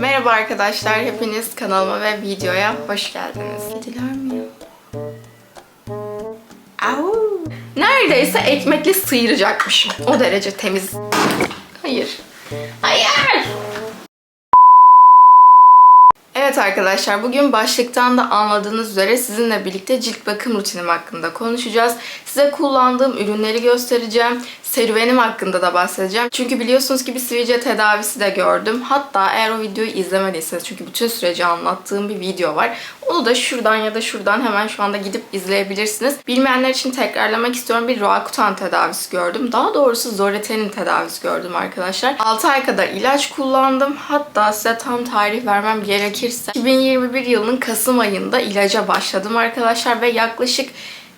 Merhaba arkadaşlar, hepiniz kanalıma ve videoya hoş geldiniz. Kediler mi ya? Au! Neredeyse ekmekle sıyıracakmışım. O derece temiz. Hayır. Hayır! Evet arkadaşlar bugün başlıktan da anladığınız üzere sizinle birlikte cilt bakım rutinim hakkında konuşacağız. Size kullandığım ürünleri göstereceğim. Serüvenim hakkında da bahsedeceğim. Çünkü biliyorsunuz ki bir sivilce tedavisi de gördüm. Hatta eğer o videoyu izlemediyseniz çünkü bütün süreci anlattığım bir video var. Onu da şuradan ya da şuradan hemen şu anda gidip izleyebilirsiniz. Bilmeyenler için tekrarlamak istiyorum. Bir Roacutan tedavisi gördüm. Daha doğrusu Zoreten'in tedavisi gördüm arkadaşlar. 6 ay kadar ilaç kullandım. Hatta size tam tarih vermem gerekirse 2021 yılının Kasım ayında ilaca başladım arkadaşlar ve yaklaşık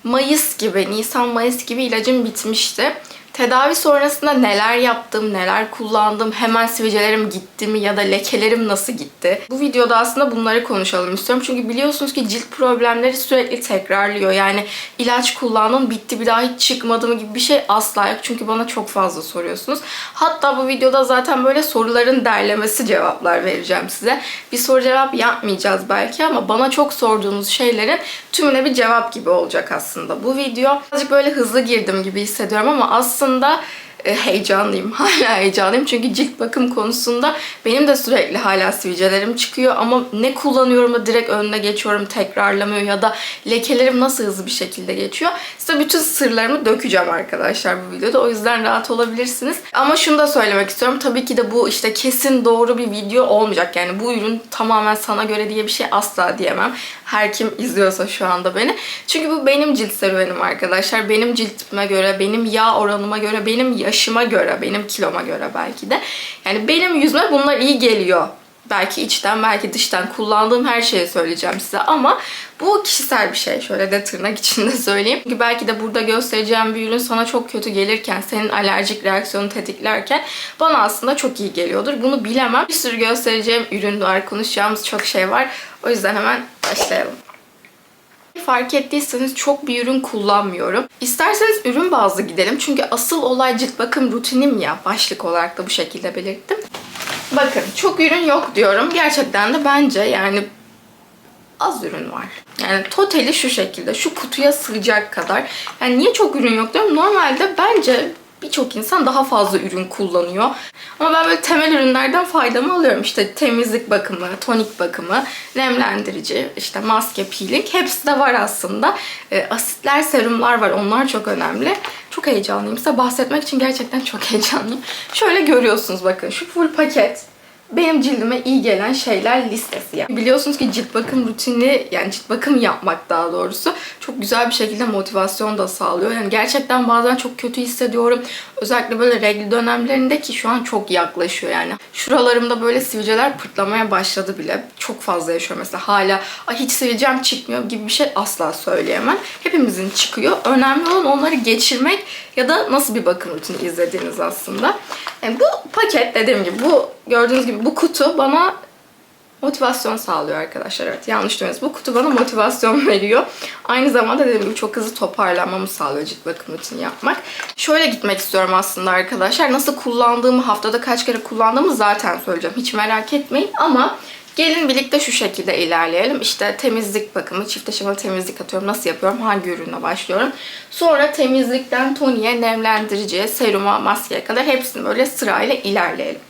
Mayıs gibi, Nisan-Mayıs gibi ilacım bitmişti. Tedavi sonrasında neler yaptım, neler kullandım, hemen sivilcelerim gitti mi ya da lekelerim nasıl gitti? Bu videoda aslında bunları konuşalım istiyorum. Çünkü biliyorsunuz ki cilt problemleri sürekli tekrarlıyor. Yani ilaç kullandım, bitti bir daha hiç çıkmadı mı gibi bir şey asla yok. Çünkü bana çok fazla soruyorsunuz. Hatta bu videoda zaten böyle soruların derlemesi cevaplar vereceğim size. Bir soru cevap yapmayacağız belki ama bana çok sorduğunuz şeylerin tümüne bir cevap gibi olacak aslında bu video. Birazcık böyle hızlı girdim gibi hissediyorum ama aslında e, heyecanlıyım. Hala heyecanlıyım. Çünkü cilt bakım konusunda benim de sürekli hala sivilcelerim çıkıyor ama ne kullanıyorum da direkt önüne geçiyorum tekrarlamıyor ya da lekelerim nasıl hızlı bir şekilde geçiyor. Size bütün sırlarımı dökeceğim arkadaşlar bu videoda. O yüzden rahat olabilirsiniz. Ama şunu da söylemek istiyorum. Tabii ki de bu işte kesin doğru bir video olmayacak. Yani bu ürün tamamen sana göre diye bir şey asla diyemem. Her kim izliyorsa şu anda beni. Çünkü bu benim cilt serüvenim arkadaşlar. Benim cilt tipime göre, benim yağ oranıma göre, benim yaşıma göre, benim kiloma göre belki de. Yani benim yüzüme bunlar iyi geliyor. Belki içten, belki dıştan kullandığım her şeyi söyleyeceğim size ama bu kişisel bir şey. Şöyle de tırnak içinde söyleyeyim. Çünkü belki de burada göstereceğim bir ürün sana çok kötü gelirken, senin alerjik reaksiyonu tetiklerken bana aslında çok iyi geliyordur. Bunu bilemem. Bir sürü göstereceğim ürün var, konuşacağımız çok şey var. O yüzden hemen başlayalım. Fark ettiyseniz çok bir ürün kullanmıyorum. İsterseniz ürün bazlı gidelim. Çünkü asıl olay cilt bakım rutinim ya. Başlık olarak da bu şekilde belirttim. Bakın çok ürün yok diyorum. Gerçekten de bence yani az ürün var. Yani totali şu şekilde. Şu kutuya sığacak kadar. Yani niye çok ürün yok diyorum. Normalde bence birçok insan daha fazla ürün kullanıyor. Ama ben böyle temel ürünlerden faydamı alıyorum. İşte temizlik bakımı, tonik bakımı, nemlendirici, işte maske, peeling hepsi de var aslında. E, asitler, serumlar var. Onlar çok önemli. Çok heyecanlıyım. Size bahsetmek için gerçekten çok heyecanlıyım. Şöyle görüyorsunuz bakın. Şu full paket benim cildime iyi gelen şeyler listesi. Yani biliyorsunuz ki cilt bakım rutini yani cilt bakım yapmak daha doğrusu çok güzel bir şekilde motivasyon da sağlıyor. Yani gerçekten bazen çok kötü hissediyorum. Özellikle böyle regl dönemlerinde ki şu an çok yaklaşıyor yani. Şuralarımda böyle sivilceler pırtlamaya başladı bile. Çok fazla yaşıyorum mesela hala hiç sivilcem çıkmıyor gibi bir şey asla söyleyemem. Hepimizin çıkıyor. Önemli olan onları geçirmek ya da nasıl bir bakım rutini izlediğiniz aslında. Yani bu paket dediğim gibi bu gördüğünüz gibi bu kutu bana motivasyon sağlıyor arkadaşlar. Evet yanlış duymadınız. Bu kutu bana motivasyon veriyor. Aynı zamanda dediğim gibi çok hızlı toparlanmamı sağlıyor cilt bakım rutini yapmak. Şöyle gitmek istiyorum aslında arkadaşlar. Nasıl kullandığımı, haftada kaç kere kullandığımı zaten söyleyeceğim. Hiç merak etmeyin ama Gelin birlikte şu şekilde ilerleyelim. İşte temizlik bakımı, çift aşamalı temizlik atıyorum. Nasıl yapıyorum? Hangi ürünle başlıyorum? Sonra temizlikten toniğe, nemlendiriciye, seruma, maskeye kadar hepsini böyle sırayla ilerleyelim.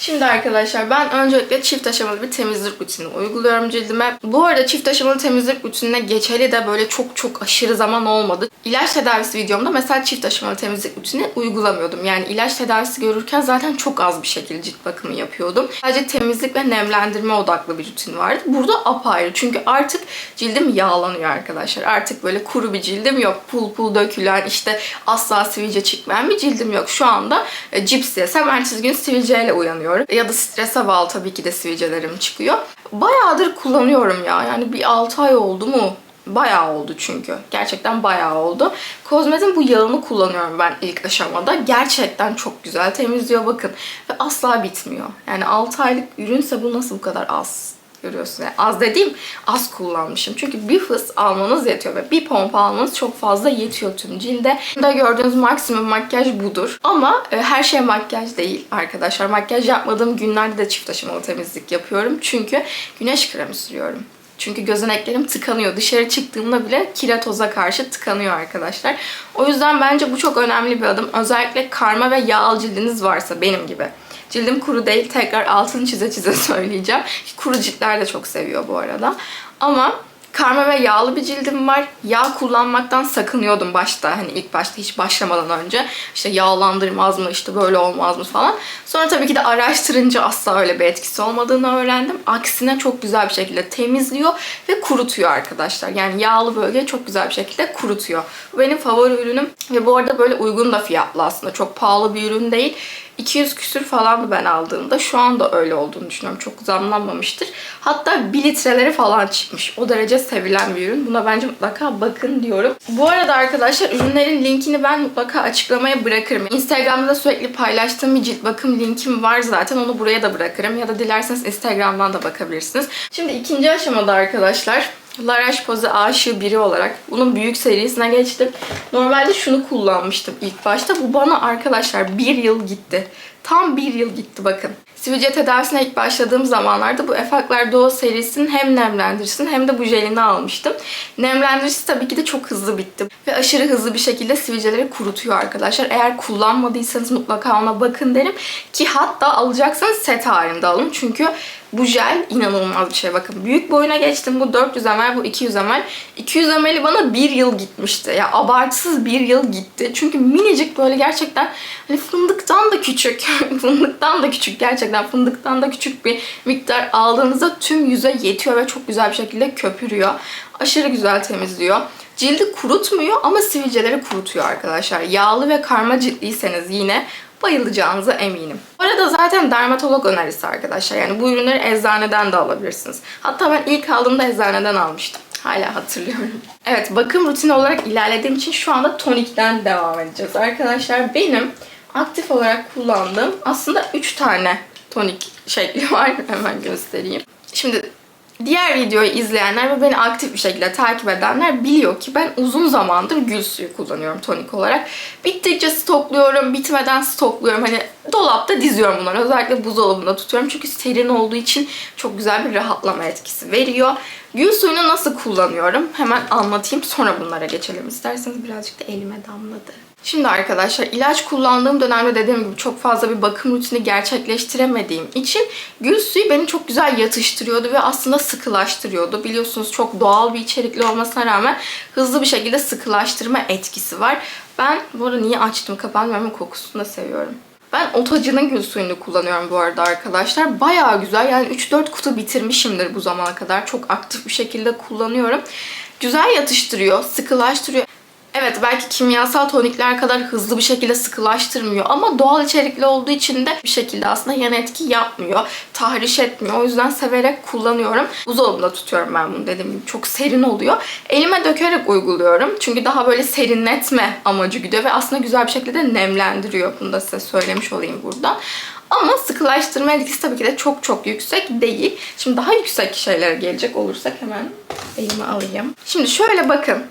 Şimdi arkadaşlar ben öncelikle çift aşamalı bir temizlik rutini uyguluyorum cildime. Bu arada çift aşamalı temizlik rutinine geçeli de böyle çok çok aşırı zaman olmadı. İlaç tedavisi videomda mesela çift aşamalı temizlik rutini uygulamıyordum. Yani ilaç tedavisi görürken zaten çok az bir şekilde cilt bakımı yapıyordum. Sadece temizlik ve nemlendirme odaklı bir rutin vardı. Burada apayrı çünkü artık cildim yağlanıyor arkadaşlar. Artık böyle kuru bir cildim yok. Pul pul dökülen işte asla sivilce çıkmayan bir cildim yok. Şu anda e, cips yesem ertesi gün sivilceyle uyanıyorum. Ya da strese bağlı tabii ki de sivilcelerim çıkıyor. Bayağıdır kullanıyorum ya. Yani bir 6 ay oldu mu? Bayağı oldu çünkü. Gerçekten bayağı oldu. Kozmetin bu yağını kullanıyorum ben ilk aşamada. Gerçekten çok güzel temizliyor bakın. Ve asla bitmiyor. Yani 6 aylık ürünse bu nasıl bu kadar az? Görüyorsunuz. Yani az dediğim az kullanmışım. Çünkü bir fıs almanız yetiyor ve bir pompa almanız çok fazla yetiyor tüm cilde. Burada gördüğünüz maksimum makyaj budur. Ama e, her şey makyaj değil arkadaşlar. Makyaj yapmadığım günlerde de çift aşamalı temizlik yapıyorum. Çünkü güneş kremi sürüyorum. Çünkü gözeneklerim tıkanıyor. Dışarı çıktığımda bile kire toza karşı tıkanıyor arkadaşlar. O yüzden bence bu çok önemli bir adım. Özellikle karma ve yağlı cildiniz varsa benim gibi. Cildim kuru değil. Tekrar altını çize çize söyleyeceğim. Kuru ciltler de çok seviyor bu arada. Ama karma ve yağlı bir cildim var. Yağ kullanmaktan sakınıyordum başta. Hani ilk başta hiç başlamadan önce. İşte yağlandırmaz mı, işte böyle olmaz mı falan. Sonra tabii ki de araştırınca asla öyle bir etkisi olmadığını öğrendim. Aksine çok güzel bir şekilde temizliyor ve kurutuyor arkadaşlar. Yani yağlı bölgeyi çok güzel bir şekilde kurutuyor. Bu benim favori ürünüm. Ve bu arada böyle uygun da fiyatlı aslında. Çok pahalı bir ürün değil. 200 küsür falandı ben aldığımda. Şu anda öyle olduğunu düşünüyorum. Çok zamlanmamıştır. Hatta 1 litreleri falan çıkmış. O derece sevilen bir ürün. Buna bence mutlaka bakın diyorum. Bu arada arkadaşlar ürünlerin linkini ben mutlaka açıklamaya bırakırım. Instagram'da da sürekli paylaştığım bir cilt bakım linkim var zaten. Onu buraya da bırakırım. Ya da dilerseniz Instagram'dan da bakabilirsiniz. Şimdi ikinci aşamada arkadaşlar La Roche-Posay aşığı biri olarak bunun büyük serisine geçtim. Normalde şunu kullanmıştım ilk başta. Bu bana arkadaşlar bir yıl gitti. Tam bir yıl gitti bakın. Sivilce tedavisine ilk başladığım zamanlarda bu Efaklar Doğu serisinin hem nemlendiricisini hem de bu jelini almıştım. Nemlendiricisi tabii ki de çok hızlı bitti. Ve aşırı hızlı bir şekilde sivilceleri kurutuyor arkadaşlar. Eğer kullanmadıysanız mutlaka ona bakın derim. Ki hatta alacaksanız set halinde alın. Çünkü bu jel inanılmaz bir şey. Bakın büyük boyuna geçtim. Bu 400 ml, bu 200 ml. 200 ml'i bana bir yıl gitmişti. Ya abartısız bir yıl gitti. Çünkü minicik böyle gerçekten hani fındıktan da küçük. fındıktan da küçük. Gerçekten fındıktan da küçük bir miktar aldığınızda tüm yüze yetiyor ve çok güzel bir şekilde köpürüyor. Aşırı güzel temizliyor. Cildi kurutmuyor ama sivilceleri kurutuyor arkadaşlar. Yağlı ve karma ciltliyseniz yine bayılacağınıza eminim. Bu arada zaten dermatolog önerisi arkadaşlar. Yani bu ürünleri eczaneden de alabilirsiniz. Hatta ben ilk aldığımda eczaneden almıştım. Hala hatırlıyorum. Evet bakım rutini olarak ilerlediğim için şu anda tonikten devam edeceğiz. Arkadaşlar benim aktif olarak kullandığım aslında 3 tane tonik şekli var. Hemen göstereyim. Şimdi Diğer videoyu izleyenler ve beni aktif bir şekilde takip edenler biliyor ki ben uzun zamandır gül suyu kullanıyorum tonik olarak. Bittikçe stokluyorum, bitmeden stokluyorum. Hani dolapta diziyorum bunları. Özellikle buzdolabında tutuyorum. Çünkü serin olduğu için çok güzel bir rahatlama etkisi veriyor. Gül suyunu nasıl kullanıyorum? Hemen anlatayım sonra bunlara geçelim. İsterseniz birazcık da elime damladı. Şimdi arkadaşlar ilaç kullandığım dönemde dediğim gibi çok fazla bir bakım rutini gerçekleştiremediğim için gül suyu beni çok güzel yatıştırıyordu ve aslında sıkılaştırıyordu. Biliyorsunuz çok doğal bir içerikli olmasına rağmen hızlı bir şekilde sıkılaştırma etkisi var. Ben bu arada niye açtım kapağını ama kokusunu da seviyorum. Ben Otacı'nın gül suyunu kullanıyorum bu arada arkadaşlar. Bayağı güzel. Yani 3-4 kutu bitirmişimdir bu zamana kadar. Çok aktif bir şekilde kullanıyorum. Güzel yatıştırıyor, sıkılaştırıyor. Evet belki kimyasal tonikler kadar hızlı bir şekilde sıkılaştırmıyor ama doğal içerikli olduğu için de bir şekilde aslında yan etki yapmıyor. Tahriş etmiyor. O yüzden severek kullanıyorum. Buzdolabında tutuyorum ben bunu dediğim gibi. Çok serin oluyor. Elime dökerek uyguluyorum. Çünkü daha böyle serinletme amacı güdüyor ve aslında güzel bir şekilde nemlendiriyor. Bunu da size söylemiş olayım buradan. Ama sıkılaştırma etkisi tabii ki de çok çok yüksek değil. Şimdi daha yüksek şeylere gelecek olursak hemen elime alayım. Şimdi şöyle bakın.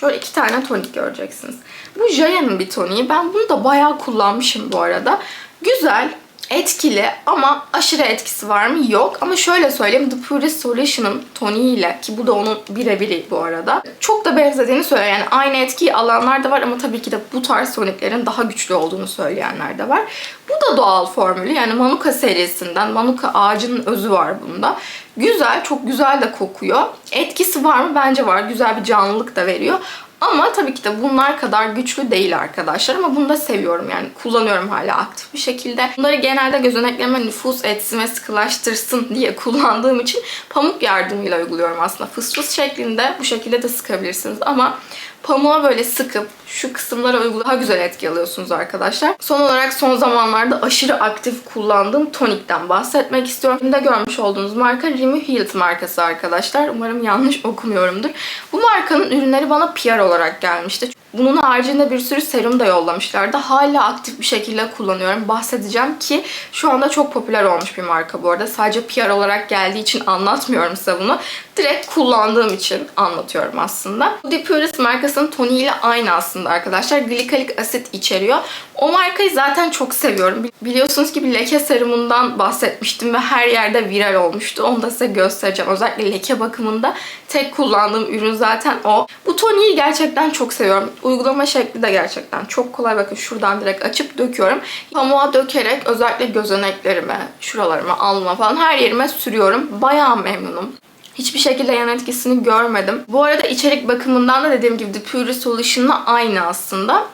Şöyle iki tane tonik göreceksiniz. Bu Jaya'nın bir toniği. Ben bunu da bayağı kullanmışım bu arada. Güzel, etkili ama aşırı etkisi var mı? Yok. Ama şöyle söyleyeyim. The Purist Solution'ın toniğiyle ki bu da onun birebiri bu arada. Çok da benzediğini söylüyor. Yani aynı etkiyi alanlar da var ama tabii ki de bu tarz toniklerin daha güçlü olduğunu söyleyenler de var. Bu da doğal formülü. Yani Manuka serisinden. Manuka ağacının özü var bunda. Güzel, çok güzel de kokuyor. Etkisi var mı? Bence var. Güzel bir canlılık da veriyor. Ama tabii ki de bunlar kadar güçlü değil arkadaşlar. Ama bunu da seviyorum yani. Kullanıyorum hala aktif bir şekilde. Bunları genelde gözeneklerime nüfus etsin ve sıkılaştırsın diye kullandığım için pamuk yardımıyla uyguluyorum aslında. Fıs fıs şeklinde bu şekilde de sıkabilirsiniz. Ama pamuğa böyle sıkıp şu kısımlara uygulayıp daha güzel etki alıyorsunuz arkadaşlar. Son olarak son zamanlarda aşırı aktif kullandığım tonikten bahsetmek istiyorum. Şimdi görmüş olduğunuz marka Remy Hilt markası arkadaşlar. Umarım yanlış okumuyorumdur. Bu markanın ürünleri bana PR olarak gelmişti. Bunun haricinde bir sürü serum da yollamışlardı. Hala aktif bir şekilde kullanıyorum. Bahsedeceğim ki şu anda çok popüler olmuş bir marka bu arada. Sadece PR olarak geldiği için anlatmıyorum size bunu. Direkt kullandığım için anlatıyorum aslında. Bu Depuris markasının toniğiyle aynı aslında arkadaşlar. Glikalik asit içeriyor. O markayı zaten çok seviyorum. Biliyorsunuz ki bir leke serumundan bahsetmiştim ve her yerde viral olmuştu. Onu da size göstereceğim. Özellikle leke bakımında tek kullandığım ürün zaten o. Bu toniği gerçekten çok seviyorum. Uygulama şekli de gerçekten çok kolay. Bakın şuradan direkt açıp döküyorum. Pamuğa dökerek özellikle gözeneklerime, şuralarıma, alnıma falan her yerime sürüyorum. Bayağı memnunum. Hiçbir şekilde yan etkisini görmedim. Bu arada içerik bakımından da dediğim gibi The Pure Solution'la aynı aslında.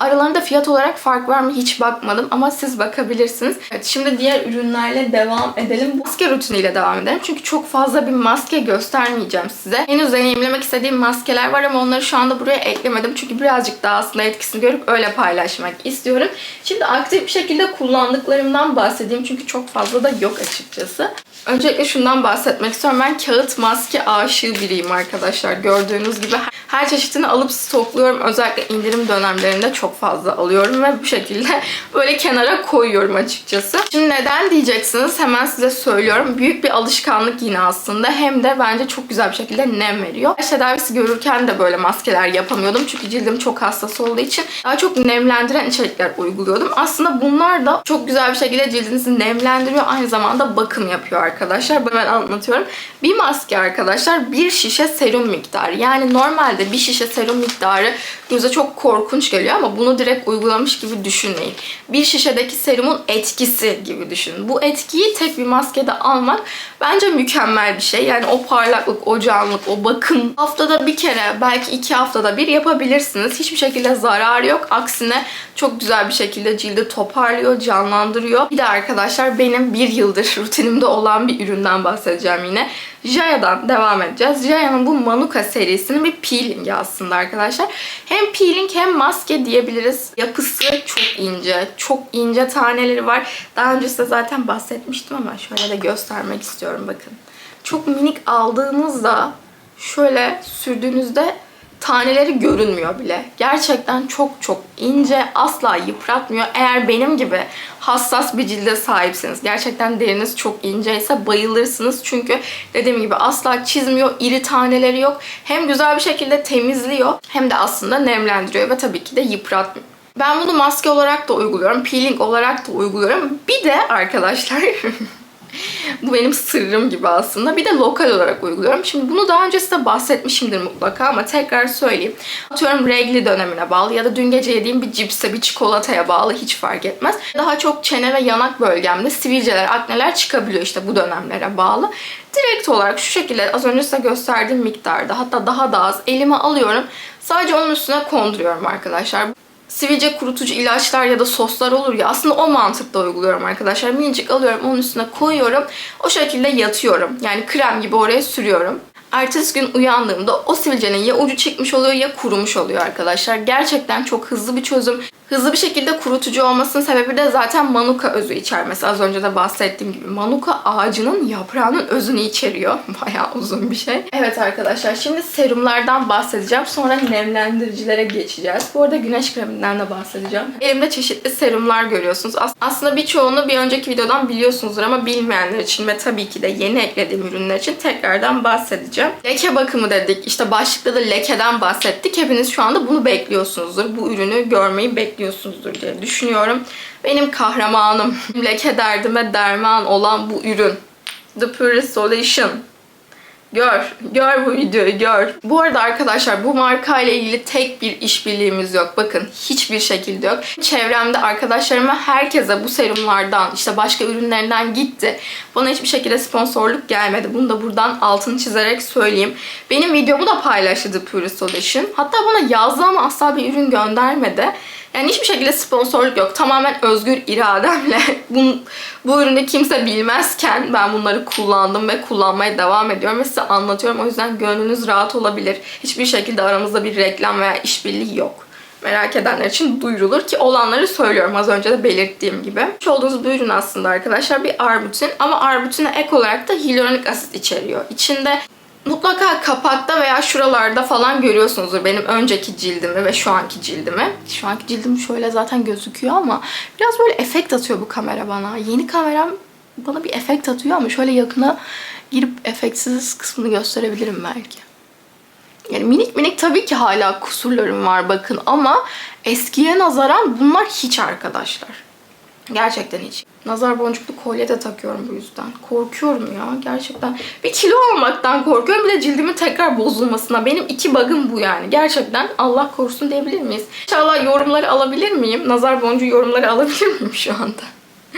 Aralarında fiyat olarak fark var mı hiç bakmadım ama siz bakabilirsiniz. Evet şimdi diğer ürünlerle devam edelim. Maske rutiniyle devam edelim. Çünkü çok fazla bir maske göstermeyeceğim size. Henüz deneyimlemek istediğim maskeler var ama onları şu anda buraya eklemedim. Çünkü birazcık daha aslında etkisini görüp öyle paylaşmak istiyorum. Şimdi aktif bir şekilde kullandıklarımdan bahsedeyim. Çünkü çok fazla da yok açıkçası. Öncelikle şundan bahsetmek istiyorum. Ben kağıt maske aşığı biriyim arkadaşlar. Gördüğünüz gibi her çeşitini alıp stokluyorum. Özellikle indirim dönemlerinde çok fazla alıyorum ve bu şekilde böyle kenara koyuyorum açıkçası. Şimdi neden diyeceksiniz? Hemen size söylüyorum. Büyük bir alışkanlık yine aslında. Hem de bence çok güzel bir şekilde nem veriyor. Yaş tedavisi görürken de böyle maskeler yapamıyordum. Çünkü cildim çok hassas olduğu için daha çok nemlendiren içerikler uyguluyordum. Aslında bunlar da çok güzel bir şekilde cildinizi nemlendiriyor. Aynı zamanda bakım yapıyor arkadaşlar. Ben anlatıyorum. Bir maske arkadaşlar bir şişe serum miktarı. Yani normalde bir şişe serum miktarı göze çok korkunç geliyor ama bunu direkt uygulamış gibi düşünmeyin. Bir şişedeki serumun etkisi gibi düşünün. Bu etkiyi tek bir maskede almak bence mükemmel bir şey. Yani o parlaklık, o canlılık, o bakım haftada bir kere belki iki haftada bir yapabilirsiniz. Hiçbir şekilde zararı yok. Aksine çok güzel bir şekilde cildi toparlıyor, canlandırıyor. Bir de arkadaşlar benim bir yıldır rutinimde olan bir üründen bahsedeceğim yine. Jaya'dan devam edeceğiz. Jaya'nın bu Manuka serisinin bir peelingi aslında arkadaşlar. Hem peeling hem maske diyebiliriz. Yapısı çok ince. Çok ince taneleri var. Daha önce size zaten bahsetmiştim ama şöyle de göstermek istiyorum bakın. Çok minik aldığınızda şöyle sürdüğünüzde taneleri görünmüyor bile. Gerçekten çok çok ince, asla yıpratmıyor. Eğer benim gibi hassas bir cilde sahipseniz, gerçekten deriniz çok inceyse bayılırsınız. Çünkü dediğim gibi asla çizmiyor, iri taneleri yok. Hem güzel bir şekilde temizliyor hem de aslında nemlendiriyor ve tabii ki de yıpratmıyor. Ben bunu maske olarak da uyguluyorum, peeling olarak da uyguluyorum. Bir de arkadaşlar Bu benim sırrım gibi aslında. Bir de lokal olarak uyguluyorum. Şimdi bunu daha önce size bahsetmişimdir mutlaka ama tekrar söyleyeyim. Atıyorum regli dönemine bağlı ya da dün gece yediğim bir cipse, bir çikolataya bağlı hiç fark etmez. Daha çok çene ve yanak bölgemde sivilceler, akneler çıkabiliyor işte bu dönemlere bağlı. Direkt olarak şu şekilde az önce size gösterdiğim miktarda hatta daha da az elime alıyorum. Sadece onun üstüne konduruyorum arkadaşlar sivilce kurutucu ilaçlar ya da soslar olur ya aslında o mantıkla uyguluyorum arkadaşlar. Minicik alıyorum onun üstüne koyuyorum. O şekilde yatıyorum. Yani krem gibi oraya sürüyorum. Ertesi gün uyandığımda o sivilcenin ya ucu çıkmış oluyor ya kurumuş oluyor arkadaşlar. Gerçekten çok hızlı bir çözüm. Hızlı bir şekilde kurutucu olmasının sebebi de zaten manuka özü içermesi. Az önce de bahsettiğim gibi manuka ağacının yaprağının özünü içeriyor. Bayağı uzun bir şey. Evet arkadaşlar şimdi serumlardan bahsedeceğim. Sonra nemlendiricilere geçeceğiz. Bu arada güneş kreminden de bahsedeceğim. Elimde çeşitli serumlar görüyorsunuz. As- aslında birçoğunu bir önceki videodan biliyorsunuzdur ama bilmeyenler için ve tabii ki de yeni eklediğim ürünler için tekrardan bahsedeceğim. Leke bakımı dedik. İşte başlıkta da lekeden bahsettik. Hepiniz şu anda bunu bekliyorsunuzdur. Bu ürünü görmeyi bekliyorsunuzdur diye düşünüyorum. Benim kahramanım, leke derdime derman olan bu ürün. The Pure Solution. Gör, gör bu videoyu gör. Bu arada arkadaşlar bu marka ile ilgili tek bir işbirliğimiz yok. Bakın hiçbir şekilde yok. Çevremde arkadaşlarıma herkese bu serumlardan işte başka ürünlerinden gitti. Bana hiçbir şekilde sponsorluk gelmedi. Bunu da buradan altını çizerek söyleyeyim. Benim videomu da paylaştı Pure Solution. Hatta bana yazdı ama asla bir ürün göndermedi. Yani hiçbir şekilde sponsorluk yok. Tamamen özgür irademle bu, bu ürünü kimse bilmezken ben bunları kullandım ve kullanmaya devam ediyorum ve size anlatıyorum. O yüzden gönlünüz rahat olabilir. Hiçbir şekilde aramızda bir reklam veya işbirliği yok. Merak edenler için duyurulur ki olanları söylüyorum az önce de belirttiğim gibi. Şu olduğunuz bu ürün aslında arkadaşlar bir arbutin ama arbutine ek olarak da hyaluronik asit içeriyor. İçinde Mutlaka kapakta veya şuralarda falan görüyorsunuzdur benim önceki cildimi ve şu anki cildimi. Şu anki cildim şöyle zaten gözüküyor ama biraz böyle efekt atıyor bu kamera bana. Yeni kameram bana bir efekt atıyor ama şöyle yakına girip efektsiz kısmını gösterebilirim belki. Yani minik minik tabii ki hala kusurlarım var bakın ama eskiye nazaran bunlar hiç arkadaşlar. Gerçekten hiç. Nazar boncuklu kolye de takıyorum bu yüzden. Korkuyorum ya gerçekten. Bir kilo almaktan korkuyorum bir de cildimin tekrar bozulmasına. Benim iki bug'ım bu yani. Gerçekten Allah korusun diyebilir miyiz? İnşallah yorumları alabilir miyim? Nazar boncuğu yorumları alabilir miyim şu anda?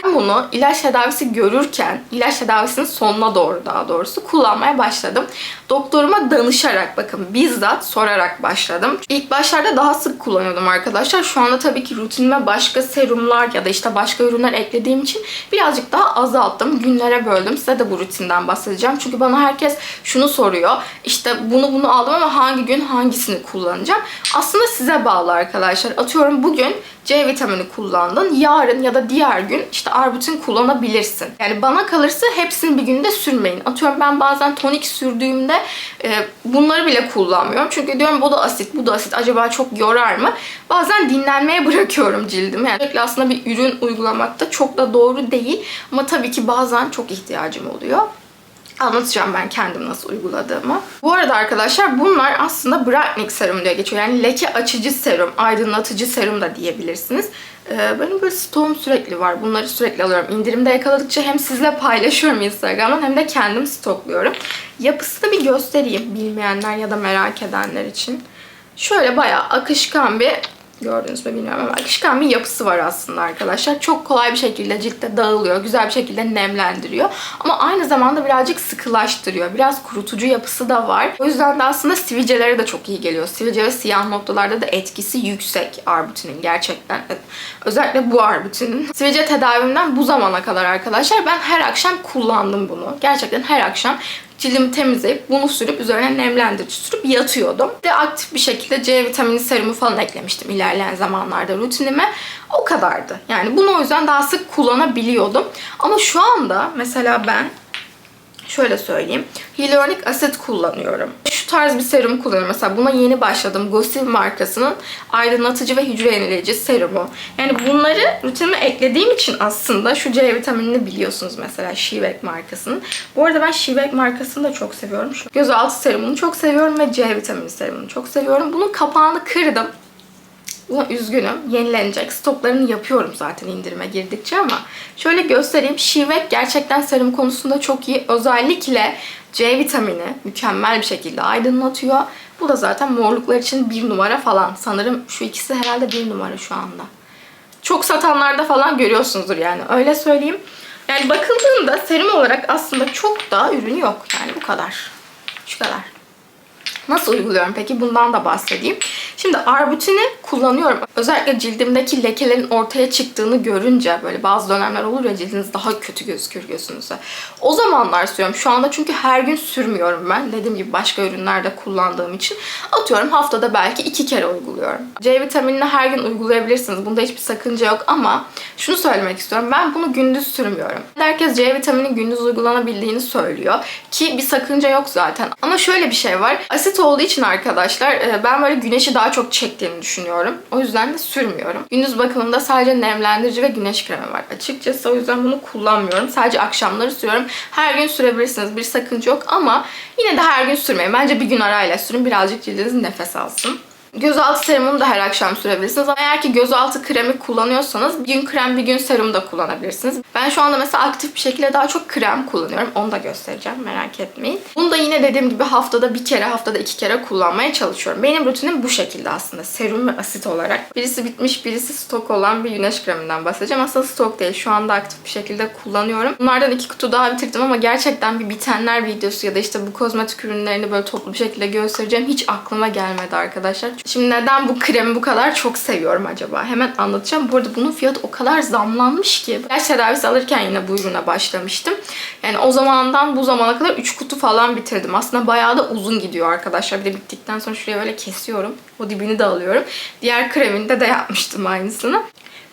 Ben bunu ilaç tedavisi görürken, ilaç tedavisinin sonuna doğru daha doğrusu kullanmaya başladım. Doktoruma danışarak, bakın bizzat sorarak başladım. İlk başlarda daha sık kullanıyordum arkadaşlar. Şu anda tabii ki rutinime başka serumlar ya da işte başka ürünler eklediğim için birazcık daha azalttım. Günlere böldüm. Size de bu rutinden bahsedeceğim. Çünkü bana herkes şunu soruyor. İşte bunu bunu aldım ama hangi gün hangisini kullanacağım? Aslında size bağlı arkadaşlar. Atıyorum bugün C vitamini kullandın. Yarın ya da diğer gün işte arbutin kullanabilirsin. Yani bana kalırsa hepsini bir günde sürmeyin. Atıyorum ben bazen tonik sürdüğümde e, bunları bile kullanmıyorum. Çünkü diyorum bu da asit, bu da asit. Acaba çok yorar mı? Bazen dinlenmeye bırakıyorum cildimi. Yani sürekli aslında bir ürün uygulamak da çok da doğru değil. Ama tabii ki bazen çok ihtiyacım oluyor. Anlatacağım ben kendim nasıl uyguladığımı. Bu arada arkadaşlar bunlar aslında brightening serum diye geçiyor. Yani leke açıcı serum, aydınlatıcı serum da diyebilirsiniz. Ee, benim böyle stoğum sürekli var. Bunları sürekli alıyorum. İndirimde yakaladıkça hem sizle paylaşıyorum Instagram'dan hem de kendim stokluyorum. Yapısını bir göstereyim bilmeyenler ya da merak edenler için. Şöyle bayağı akışkan bir Gördünüz mü bilmiyorum ama akışkan bir yapısı var aslında arkadaşlar. Çok kolay bir şekilde ciltte dağılıyor. Güzel bir şekilde nemlendiriyor. Ama aynı zamanda birazcık sıkılaştırıyor. Biraz kurutucu yapısı da var. O yüzden de aslında sivilcelere de çok iyi geliyor. Sivilce ve siyah noktalarda da etkisi yüksek arbutinin gerçekten. Özellikle bu arbutinin. Sivilce tedavimden bu zamana kadar arkadaşlar ben her akşam kullandım bunu. Gerçekten her akşam cildimi temizleyip bunu sürüp üzerine nemlendirici sürüp yatıyordum. De aktif bir şekilde C vitamini serumu falan eklemiştim ilerleyen zamanlarda rutinime. O kadardı. Yani bunu o yüzden daha sık kullanabiliyordum. Ama şu anda mesela ben şöyle söyleyeyim. Hyaluronik asit kullanıyorum. Şu tarz bir serum kullanıyorum. Mesela buna yeni başladım. Gossil markasının aydınlatıcı ve hücre yenileyici serumu. Yani bunları rutinime eklediğim için aslında şu C vitaminini biliyorsunuz mesela Shivek markasının. Bu arada ben Shivek markasını da çok seviyorum. Şu gözaltı serumunu çok seviyorum ve C vitamini serumunu çok seviyorum. Bunun kapağını kırdım. Buna üzgünüm. Yenilenecek. Stoklarını yapıyorum zaten indirime girdikçe ama şöyle göstereyim. Şivek gerçekten serum konusunda çok iyi. Özellikle C vitamini mükemmel bir şekilde aydınlatıyor. Bu da zaten morluklar için bir numara falan. Sanırım şu ikisi herhalde bir numara şu anda. Çok satanlarda falan görüyorsunuzdur yani. Öyle söyleyeyim. Yani bakıldığında serum olarak aslında çok da ürünü yok. Yani bu kadar. Şu kadar. Nasıl uyguluyorum peki? Bundan da bahsedeyim. Şimdi arbutini kullanıyorum. Özellikle cildimdeki lekelerin ortaya çıktığını görünce böyle bazı dönemler olur ya cildiniz daha kötü gözükür gözünüze. O zamanlar sürüyorum. Şu anda çünkü her gün sürmüyorum ben. Dediğim gibi başka ürünlerde kullandığım için. Atıyorum haftada belki iki kere uyguluyorum. C vitaminini her gün uygulayabilirsiniz. Bunda hiçbir sakınca yok ama şunu söylemek istiyorum. Ben bunu gündüz sürmüyorum. Herkes C vitamini gündüz uygulanabildiğini söylüyor. Ki bir sakınca yok zaten. Ama şöyle bir şey var. Asit olduğu için arkadaşlar e, ben böyle güneşi daha çok çektiğini düşünüyorum. O yüzden de sürmüyorum. Gündüz bakımında sadece nemlendirici ve güneş kremi var. Açıkçası o yüzden bunu kullanmıyorum. Sadece akşamları sürüyorum. Her gün sürebilirsiniz. Bir sakınca yok ama yine de her gün sürmeyin. Bence bir gün arayla sürün. Birazcık cildiniz nefes alsın. Gözaltı serumunu da her akşam sürebilirsiniz. Ama eğer ki gözaltı kremi kullanıyorsanız bir gün krem bir gün serum da kullanabilirsiniz. Ben şu anda mesela aktif bir şekilde daha çok krem kullanıyorum. Onu da göstereceğim merak etmeyin. Bunu da yine dediğim gibi haftada bir kere haftada iki kere kullanmaya çalışıyorum. Benim rutinim bu şekilde aslında serum ve asit olarak. Birisi bitmiş birisi stok olan bir güneş kreminden bahsedeceğim. Aslında stok değil şu anda aktif bir şekilde kullanıyorum. Bunlardan iki kutu daha bitirdim ama gerçekten bir bitenler videosu ya da işte bu kozmetik ürünlerini böyle toplu bir şekilde göstereceğim. Hiç aklıma gelmedi arkadaşlar. Şimdi neden bu kremi bu kadar çok seviyorum acaba? Hemen anlatacağım. Bu arada bunun fiyatı o kadar zamlanmış ki. İlaç tedavisi alırken yine bu ürüne başlamıştım. Yani o zamandan bu zamana kadar 3 kutu falan bitirdim. Aslında bayağı da uzun gidiyor arkadaşlar. Bir de bittikten sonra şuraya böyle kesiyorum. O dibini de alıyorum. Diğer kreminde de yapmıştım aynısını.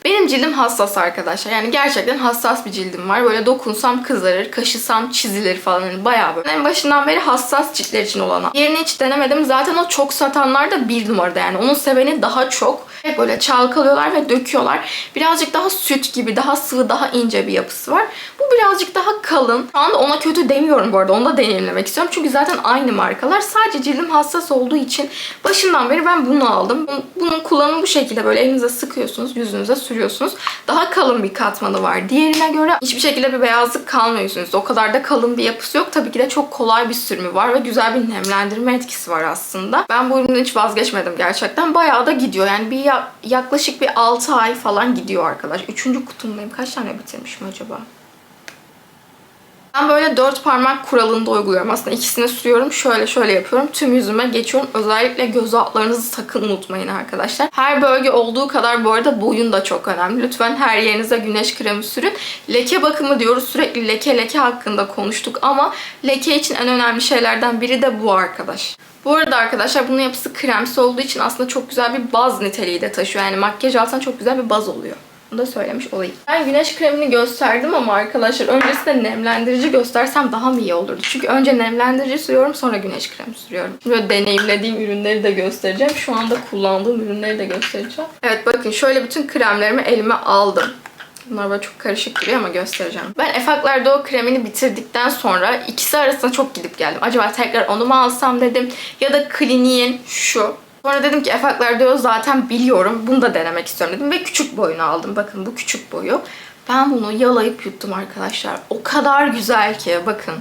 Benim cildim hassas arkadaşlar. Yani gerçekten hassas bir cildim var. Böyle dokunsam kızarır, kaşısam çizilir falan. Yani bayağı böyle. En başından beri hassas ciltler için olan. Yerini hiç denemedim. Zaten o çok satanlar da bir numarada yani. Onun seveni daha çok. Böyle çalkalıyorlar ve döküyorlar. Birazcık daha süt gibi, daha sıvı, daha ince bir yapısı var. Bu birazcık daha kalın. Şu anda ona kötü demiyorum bu arada. Onu da deneyimlemek istiyorum. Çünkü zaten aynı markalar. Sadece cildim hassas olduğu için başından beri ben bunu aldım. Bunun kullanımı bu şekilde böyle elinize sıkıyorsunuz, yüzünüze sürüyorsunuz. Daha kalın bir katmanı var. Diğerine göre hiçbir şekilde bir beyazlık kalmıyor yüzünüzde. O kadar da kalın bir yapısı yok. Tabii ki de çok kolay bir sürümü var ve güzel bir nemlendirme etkisi var aslında. Ben bu üründen hiç vazgeçmedim gerçekten. Bayağı da gidiyor. Yani bir ya- yaklaşık bir 6 ay falan gidiyor arkadaş. Üçüncü kutumdayım. Kaç tane bitirmişim acaba? Ben böyle dört parmak kuralında uyguluyorum. Aslında ikisini sürüyorum. Şöyle şöyle yapıyorum. Tüm yüzüme geçiyorum. Özellikle göz altlarınızı sakın unutmayın arkadaşlar. Her bölge olduğu kadar bu arada boyun da çok önemli. Lütfen her yerinize güneş kremi sürün. Leke bakımı diyoruz. Sürekli leke leke hakkında konuştuk ama leke için en önemli şeylerden biri de bu arkadaş. Bu arada arkadaşlar bunun yapısı kremsi olduğu için aslında çok güzel bir baz niteliği de taşıyor. Yani makyaj altına çok güzel bir baz oluyor. Da söylemiş olayım. Ben güneş kremini gösterdim ama arkadaşlar öncesinde nemlendirici göstersem daha mı iyi olurdu? Çünkü önce nemlendirici sürüyorum sonra güneş kremi sürüyorum. Böyle deneyimlediğim ürünleri de göstereceğim. Şu anda kullandığım ürünleri de göstereceğim. Evet bakın şöyle bütün kremlerimi elime aldım. Bunlar böyle çok karışık duruyor ama göstereceğim. Ben Efaklar Doğu kremini bitirdikten sonra ikisi arasında çok gidip geldim. Acaba tekrar onu mu alsam dedim. Ya da Clinique'in şu. Sonra dedim ki Efaklar Doğu zaten biliyorum. Bunu da denemek istiyorum dedim. Ve küçük boyunu aldım. Bakın bu küçük boyu. Ben bunu yalayıp yuttum arkadaşlar. O kadar güzel ki bakın.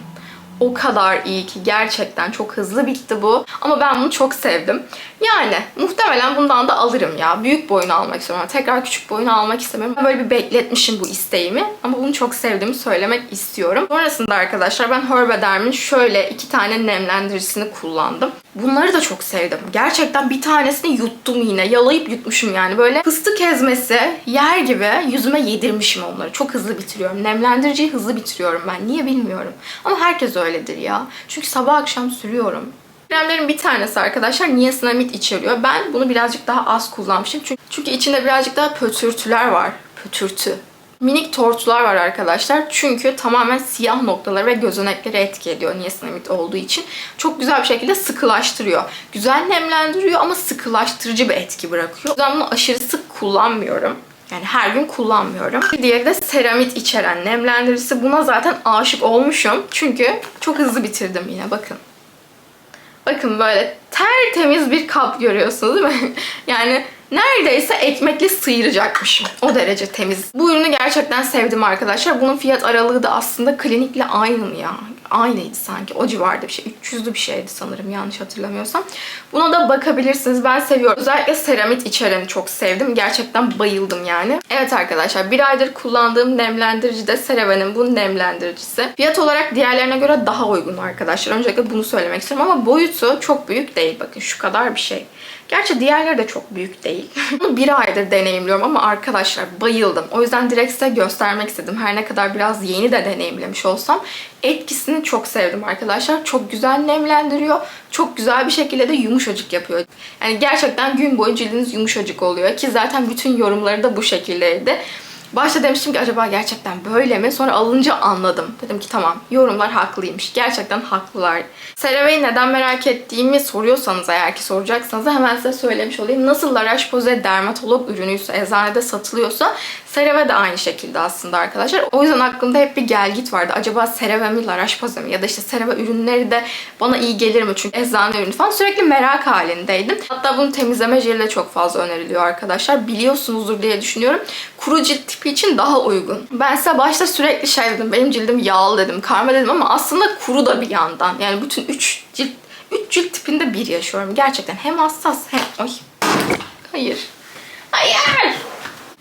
O kadar iyi ki gerçekten çok hızlı bitti bu. Ama ben bunu çok sevdim. Yani muhtemelen bundan da alırım ya. Büyük boyunu almak istiyorum. Tekrar küçük boyunu almak istemiyorum. Böyle bir bekletmişim bu isteğimi. Ama bunu çok sevdiğimi söylemek istiyorum. Sonrasında arkadaşlar ben Herbederm'in şöyle iki tane nemlendiricisini kullandım. Bunları da çok sevdim. Gerçekten bir tanesini yuttum yine. Yalayıp yutmuşum yani. Böyle fıstık ezmesi yer gibi yüzüme yedirmişim onları. Çok hızlı bitiriyorum. Nemlendiriciyi hızlı bitiriyorum ben. Niye bilmiyorum. Ama herkes öyledir ya. Çünkü sabah akşam sürüyorum. Kremlerin bir tanesi arkadaşlar niasinamid içeriyor. Ben bunu birazcık daha az kullanmışım. Çünkü, çünkü içinde birazcık daha pötürtüler var. Pötürtü. Minik tortular var arkadaşlar. Çünkü tamamen siyah noktaları ve gözenekleri etki ediyor niasinamid olduğu için. Çok güzel bir şekilde sıkılaştırıyor. Güzel nemlendiriyor ama sıkılaştırıcı bir etki bırakıyor. Ben bunu aşırı sık kullanmıyorum. Yani her gün kullanmıyorum. Bir diğeri de seramit içeren nemlendiricisi. Buna zaten aşık olmuşum. Çünkü çok hızlı bitirdim yine bakın. Bakın böyle tertemiz bir kap görüyorsunuz değil mi? yani neredeyse ekmekle sıyıracakmışım. O derece temiz. Bu ürünü gerçekten sevdim arkadaşlar. Bunun fiyat aralığı da aslında klinikle aynı mı ya? Aynıydı sanki. O civarda bir şey. 300'lü bir şeydi sanırım yanlış hatırlamıyorsam. Buna da bakabilirsiniz. Ben seviyorum. Özellikle seramit içereni çok sevdim. Gerçekten bayıldım yani. Evet arkadaşlar bir aydır kullandığım nemlendirici de CeraVe'nin bu nemlendiricisi. Fiyat olarak diğerlerine göre daha uygun arkadaşlar. Öncelikle bunu söylemek istiyorum ama boyutu çok büyük değil. Bakın şu kadar bir şey. Gerçi diğerleri de çok büyük değil. Bunu bir aydır deneyimliyorum ama arkadaşlar bayıldım. O yüzden direkt size göstermek istedim. Her ne kadar biraz yeni de deneyimlemiş olsam etkisini çok sevdim arkadaşlar. Çok güzel nemlendiriyor. Çok güzel bir şekilde de yumuşacık yapıyor. Yani gerçekten gün boyu cildiniz yumuşacık oluyor ki zaten bütün yorumları da bu şekildeydi. Başta demiştim ki acaba gerçekten böyle mi? Sonra alınca anladım. Dedim ki tamam yorumlar haklıymış. Gerçekten haklılar. CeraVe'yi neden merak ettiğimi soruyorsanız eğer ki soracaksanız hemen size söylemiş olayım. Nasıl La Roche-Posay dermatolog ürünüyse, eczanede satılıyorsa CeraVe de aynı şekilde aslında arkadaşlar. O yüzden aklımda hep bir gelgit vardı. Acaba CeraVe mi, La Roche-Posay mi? Ya da işte CeraVe ürünleri de bana iyi gelir mi? Çünkü eczane ürünü falan sürekli merak halindeydim. Hatta bunun temizleme jeli de çok fazla öneriliyor arkadaşlar. Biliyorsunuzdur diye düşünüyorum. Kuru cilt tipi için daha uygun. Ben size başta sürekli şey dedim. Benim cildim yağlı dedim, karma dedim ama aslında kuru da bir yandan. Yani bütün üç cilt, üç cilt tipinde bir yaşıyorum. Gerçekten hem hassas hem... Ay. Hayır. Hayır.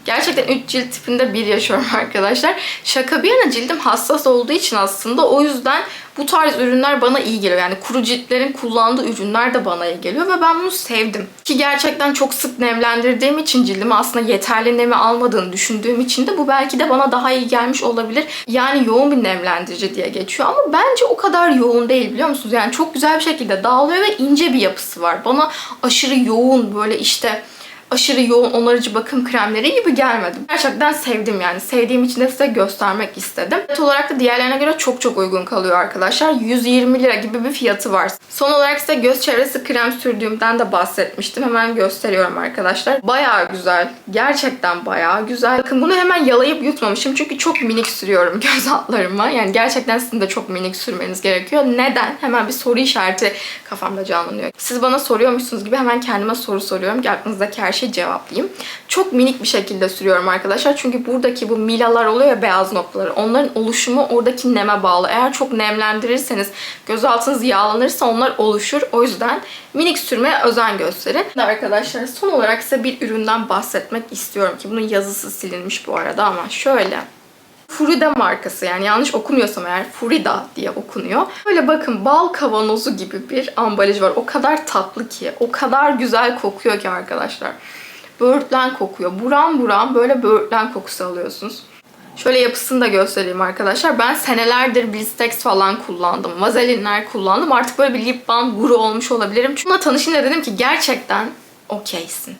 Gerçekten 3 cilt tipinde bir yaşıyorum arkadaşlar. Şaka bir yana cildim hassas olduğu için aslında o yüzden bu tarz ürünler bana iyi geliyor. Yani kuru ciltlerin kullandığı ürünler de bana iyi geliyor ve ben bunu sevdim. Ki gerçekten çok sık nemlendirdiğim için cildime aslında yeterli nemi almadığını düşündüğüm için de bu belki de bana daha iyi gelmiş olabilir. Yani yoğun bir nemlendirici diye geçiyor ama bence o kadar yoğun değil biliyor musunuz? Yani çok güzel bir şekilde dağılıyor ve ince bir yapısı var. Bana aşırı yoğun böyle işte aşırı yoğun onarıcı bakım kremleri gibi gelmedi. Gerçekten sevdim yani. Sevdiğim için de size göstermek istedim. Fiyat olarak da diğerlerine göre çok çok uygun kalıyor arkadaşlar. 120 lira gibi bir fiyatı var. Son olarak size göz çevresi krem sürdüğümden de bahsetmiştim. Hemen gösteriyorum arkadaşlar. Bayağı güzel. Gerçekten bayağı güzel. Bakın bunu hemen yalayıp yutmamışım. Çünkü çok minik sürüyorum göz altlarıma. Yani gerçekten sizin de çok minik sürmeniz gerekiyor. Neden? Hemen bir soru işareti kafamda canlanıyor. Siz bana soruyormuşsunuz gibi hemen kendime soru soruyorum ki aklınızdaki her şeyi cevaplayayım. Çok minik bir şekilde sürüyorum arkadaşlar. Çünkü buradaki bu milalar oluyor ya beyaz noktaları. Onların oluşumu oradaki neme bağlı. Eğer çok nemlendirirseniz göz altınız yağlanırsa onlar oluşur. O yüzden minik sürmeye özen gösterin. Arkadaşlar son olarak size bir üründen bahsetmek istiyorum ki bunun yazısı silinmiş bu arada ama şöyle. Furida markası yani yanlış okumuyorsam eğer Furida diye okunuyor. Böyle bakın bal kavanozu gibi bir ambalaj var. O kadar tatlı ki, o kadar güzel kokuyor ki arkadaşlar. Böğürtlen kokuyor. Buram buram böyle böğürtlen kokusu alıyorsunuz. Şöyle yapısını da göstereyim arkadaşlar. Ben senelerdir Blistex falan kullandım. Vazelinler kullandım. Artık böyle bir lip balm guru olmuş olabilirim. Şuna tanışınca dedim ki gerçekten okeysin.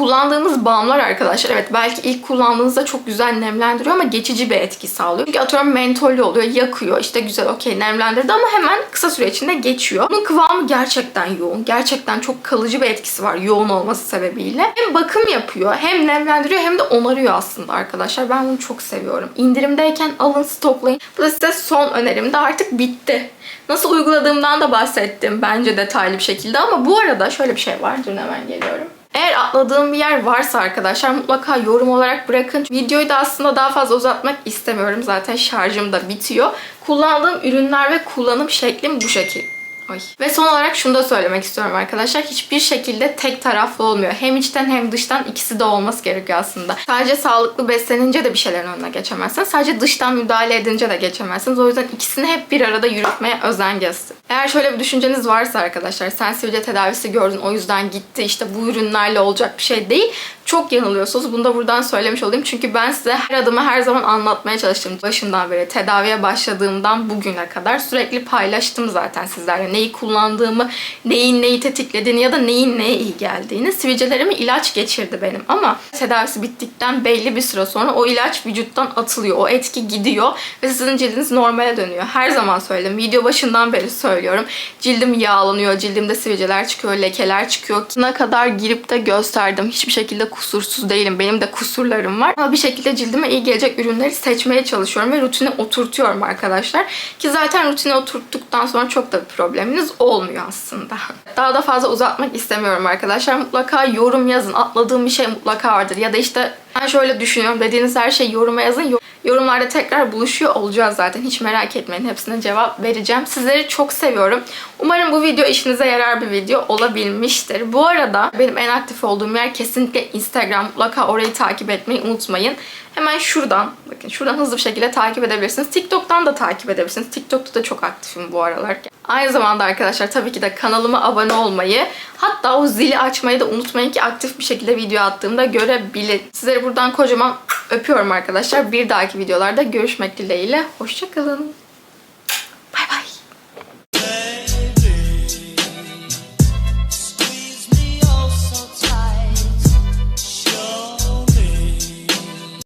Kullandığımız balmlar arkadaşlar evet belki ilk kullandığınızda çok güzel nemlendiriyor ama geçici bir etki sağlıyor. Çünkü atıyorum mentollü oluyor, yakıyor. işte güzel okey nemlendirdi ama hemen kısa süre içinde geçiyor. Bunun kıvamı gerçekten yoğun. Gerçekten çok kalıcı bir etkisi var yoğun olması sebebiyle. Hem bakım yapıyor, hem nemlendiriyor hem de onarıyor aslında arkadaşlar. Ben bunu çok seviyorum. İndirimdeyken alın stoklayın. Bu da size son önerim de artık bitti. Nasıl uyguladığımdan da bahsettim bence detaylı bir şekilde ama bu arada şöyle bir şey var. Dur hemen geliyorum. Eğer atladığım bir yer varsa arkadaşlar mutlaka yorum olarak bırakın. Videoyu da aslında daha fazla uzatmak istemiyorum. Zaten şarjım da bitiyor. Kullandığım ürünler ve kullanım şeklim bu şekil. Ay. Ve son olarak şunu da söylemek istiyorum arkadaşlar. Hiçbir şekilde tek taraflı olmuyor. Hem içten hem dıştan ikisi de olması gerekiyor aslında. Sadece sağlıklı beslenince de bir şeylerin önüne geçemezsiniz. Sadece dıştan müdahale edince de geçemezsiniz. O yüzden ikisini hep bir arada yürütmeye özen gösterin. Eğer şöyle bir düşünceniz varsa arkadaşlar sen sivilce tedavisi gördün o yüzden gitti işte bu ürünlerle olacak bir şey değil. Çok yanılıyorsunuz. Bunu da buradan söylemiş olayım. Çünkü ben size her adımı her zaman anlatmaya çalıştım. Başından beri tedaviye başladığımdan bugüne kadar sürekli paylaştım zaten sizlerle. Neyi kullandığımı, neyin neyi tetiklediğini ya da neyin neye iyi geldiğini. Sivilcelerimi ilaç geçirdi benim ama tedavisi bittikten belli bir süre sonra o ilaç vücuttan atılıyor. O etki gidiyor ve sizin cildiniz normale dönüyor. Her zaman söyledim. Video başından beri söylüyorum. Cildim yağlanıyor, cildimde sivilceler çıkıyor, lekeler çıkıyor. Ne kadar girip de gösterdim. Hiçbir şekilde kusursuz değilim. Benim de kusurlarım var. Ama bir şekilde cildime iyi gelecek ürünleri seçmeye çalışıyorum ve rutine oturtuyorum arkadaşlar. Ki zaten rutine oturttuktan sonra çok da bir probleminiz olmuyor aslında. Daha da fazla uzatmak istemiyorum arkadaşlar. Mutlaka yorum yazın. Atladığım bir şey mutlaka vardır. Ya da işte ben şöyle düşünüyorum dediğiniz her şeyi yoruma yazın. Yorumlarda tekrar buluşuyor olacağız zaten. Hiç merak etmeyin. Hepsine cevap vereceğim. Sizleri çok seviyorum. Umarım bu video işinize yarar bir video olabilmiştir. Bu arada benim en aktif olduğum yer kesinlikle Instagram. Mutlaka orayı takip etmeyi unutmayın. Hemen şuradan, bakın şuradan hızlı bir şekilde takip edebilirsiniz. TikTok'tan da takip edebilirsiniz. TikTok'ta da çok aktifim bu aralar. Aynı zamanda arkadaşlar tabii ki de kanalıma abone olmayı, hatta o zili açmayı da unutmayın ki aktif bir şekilde video attığımda görebilin. Sizleri buradan kocaman öpüyorum arkadaşlar. Bir dahaki videolarda görüşmek dileğiyle. Hoşçakalın.